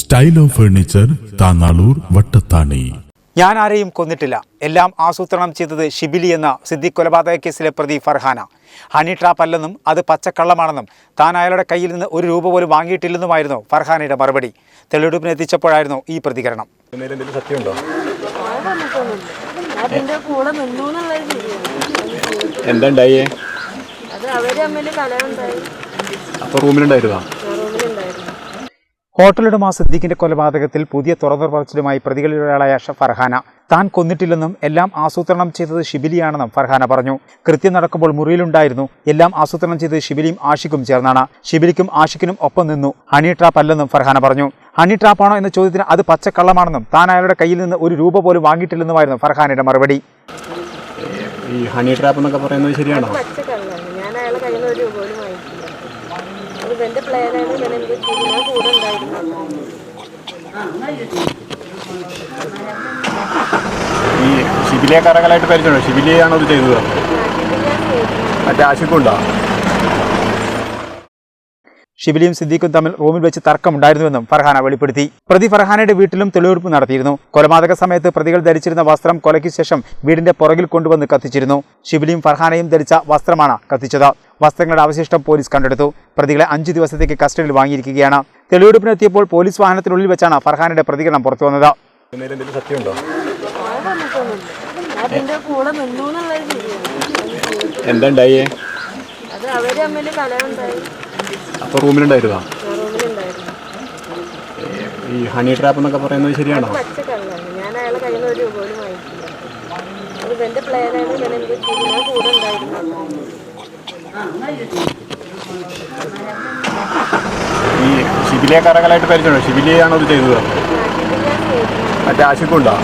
Style of furniture Thannalur Vattathani ഞാൻ ആരെയും കൊന്നിട്ടില്ല. എല്ലാം ആസൂത്രണം ചെയ്തത് ഷിബിലി എന്ന സിദ്ദിഖ് കൊലപാതക കേസിലെ പ്രതി ഫർഹാന. ഹണി ട്രാപ്പ് അല്ലെന്നും അത് പച്ചക്കള്ളമാണെന്നും താൻ അയാളുടെ കയ്യിൽ നിന്ന് ഒരു രൂപ പോലും വാങ്ങിയിട്ടില്ലെന്നുമായിരുന്നു ഫർഹാനയുടെ മറുപടി. തെളിവെടുപ്പിന് എത്തിച്ചപ്പോഴായിരുന്നു ഈ പ്രതികരണം. എന്താ അപ്പൊ റൂമിലുണ്ടായിരുന്നു? ഹോട്ടലുടമ സിദ്ദീഖിന്റെ കൊലപാതകത്തിൽ പുതിയ തുറന്നു പറച്ചിലുമായി പ്രതികളിലൊരാളായ ഷ ഫർഹാന. താൻ കൊന്നിട്ടില്ലെന്നും എല്ലാം ആസൂത്രണം ചെയ്തത് ഷിബിലിയാണെന്നും ഫർഹാന പറഞ്ഞു. കൃത്യം നടക്കുമ്പോൾ മുറിയിലുണ്ടായിരുന്നു. എല്ലാം ആസൂത്രണം ചെയ്തത് ഷിബിലിയും ആഷിക്കും ചേർന്നാണ്. ഷിബിലിക്കും ആഷിക്കിനും ഒപ്പം നിന്നു. ഹണി ട്രാപ്പ് അല്ലെന്നും ഫർഹാന പറഞ്ഞു. ഹണി ട്രാപ്പാണോ എന്ന ചോദ്യത്തിന് അത് പച്ചക്കള്ളമാണെന്നും താൻ അയാളുടെ കയ്യിൽ നിന്ന് ഒരു രൂപ പോലും വാങ്ങിയിട്ടില്ലെന്നുമായിരുന്നു ഫർഹാനയുടെ മറുപടി. ഈ ഹണി ട്രാപ്പ് എന്നൊക്കെ പറയുന്നത് ശരിയാണോ? ഞാൻ അയാളെ കയ്യിൽ നിന്ന് ഒരു രൂപ പോലും പ്ലാനാണ് ഞാൻ എനിക്ക് ഞാൻ കൂടെ ഉണ്ടായിരുന്നത് ഈ ശിബിലിയെ കറകളായിട്ട് പരിചയമുണ്ടോ? ശിബിലിയാണോ ഇത് ചെയ്തത്. മറ്റേ ആശുക്കുണ്ടോ? ഷിബിലിയും സിദ്ദീഖും തമ്മിൽ റൂമിൽ വെച്ച് തർക്കമുണ്ടായിരുന്നുവെന്നും ഫർഹാന വെളിപ്പെടുത്തി. പ്രതി ഫർഹാനയുടെ വീട്ടിലും തെളിവെടുപ്പ് നടത്തിയിരുന്നു. കൊലപാതക സമയത്ത് പ്രതികൾ ധരിച്ചിരുന്ന വസ്ത്രം കൊലയ്ക്ക് ശേഷം വീടിന്റെ പുറകിൽ കൊണ്ടുവന്ന് കത്തിച്ചിരുന്നു. ഷിബിലിയും ഫർഹാനയും ധരിച്ച വസ്ത്രമാണ് കത്തിച്ചത്. വസ്ത്രങ്ങളുടെ അവശിഷ്ടം പോലീസ് കണ്ടെടുത്തു. പ്രതികളെ അഞ്ചു ദിവസത്തേക്ക് കസ്റ്റഡിയിൽ വാങ്ങിയിരിക്കുകയാണ്. തെളിവെടുപ്പിനെത്തിയപ്പോൾ പോലീസ് വാഹനത്തിനുള്ളിൽ വെച്ചാണ് ഫർഹാനയുടെ പ്രതികരണം പുറത്തു വന്നത്. എന്താ അപ്പൊ റൂമിലുണ്ടായിരുന്നോ? ഈ ഹണി ട്രാപ്പ് എന്നൊക്കെ പറയുന്നത് ശരിയാണോ? ഞാൻ അയാളെ കയ്യിൽ നിന്ന് ഒരു രൂപ പോലും വാങ്ങിക്കില്ല അത് ഇവന്റെ പ്ലാനാണ് ഞാൻ എനിക്ക് ഞാൻ കൂടെ ഉണ്ടായിരുന്നു. ഈ ശിബിലിയെ കറകളായിട്ട് പരിചയമുണ്ടോ? ശിബിലിയാണോ ഇത് ചെയ്തത്? മറ്റേ ആശുക്കുണ്ടോ?